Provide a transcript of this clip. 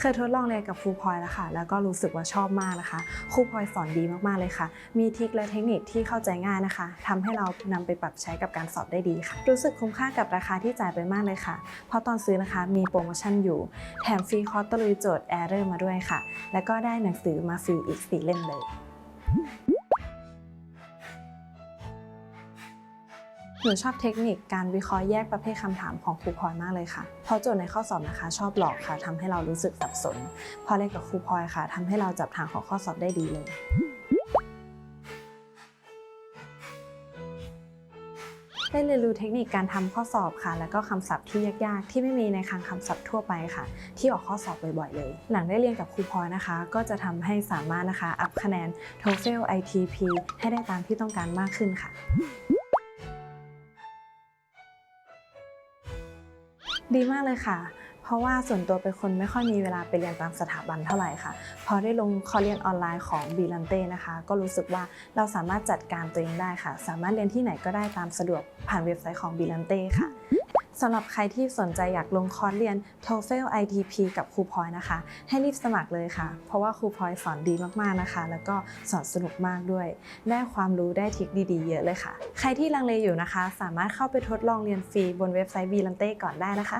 เคยทดลองเรียนกับครูพลอยแล้วค่ะ แล้วก็รู้สึกว่าชอบมากนะคะ ครูพลอยสอนดีมากๆเลยค่ะ มีทิคและเทคนิคที่เข้าใจง่ายนะคะทำให้เรานำไปปรับใช้กับการสอบได้ดีค่ะ รู้สึกคุ้มค่ากับราคาที่จ่ายไปมากเลยค่ะ เพราะตอนซื้อนะคะมีโปรโมชั่นอยู่ แถมฟรีคอร์สตลุยโจทย์แอร์เรอร์มาด้วยค่ะ แล้วก็ได้หนังสือมาฟรีอีกสี่เล่มเลย หนูชอบเทคนิคการวิเคราะห์แยกประเภทคำถามของครูพลอยมากเลยค่ะ เพราะโจทย์ในข้อสอบนะคะ ชอบหลอกค่ะทำให้เรารู้สึกสับสน พอเล่นกับครูพลอยค่ะทำให้เราจับทางของข้อสอบได้ดีเลยได้เรียนรู้เทคนิคการทำข้อสอบค่ะ แล้วก็คำศัพท์ที่ยากๆ ที่ไม่มีในคลังคำศัพท์ทั่วไปค่ะ ที่ออกข้อสอบบ่อยๆเลย หลังได้เรียนกับครูพลอยนะคะ ก็จะทำให้สามารถนะคะ อัพคะแนน TOEFL ITP ให้ได้ตามที่ต้องการมากขึ้นค่ะ ดีมากเลยค่ะ เพราะว่าส่วนตัวเป็นคนไม่ค่อยมีเวลาไปเรียนตามสถาบันเท่าไหร่ค่ะ พอได้ลงคอร์สเรียนออนไลน์ของบีลันเต้นะคะ ก็รู้สึกว่าเราสามารถจัดการตัวเองได้ค่ะ สามารถเรียนที่ไหนก็ได้ตามสะดวกผ่านเว็บไซต์ของบีลันเต้ค่ะสำหรับใครที่สนใจอยากลงคอร์สเรียน TOEFL ITP กับครูพอยนะคะ ให้รีบสมัครเลยค่ะ เพราะว่าครูพอยสอนดีมากๆนะคะ แล้วก็สอนสนุกมากด้วย ได้ความรู้ได้ทิคดีๆ เยอะเลยค่ะ ใครที่ลังเลอยู่นะคะ สามารถเข้าไปทดลองเรียนฟรีบนเว็บไซต์ b ีลันเต้ก่อนได้นะคะ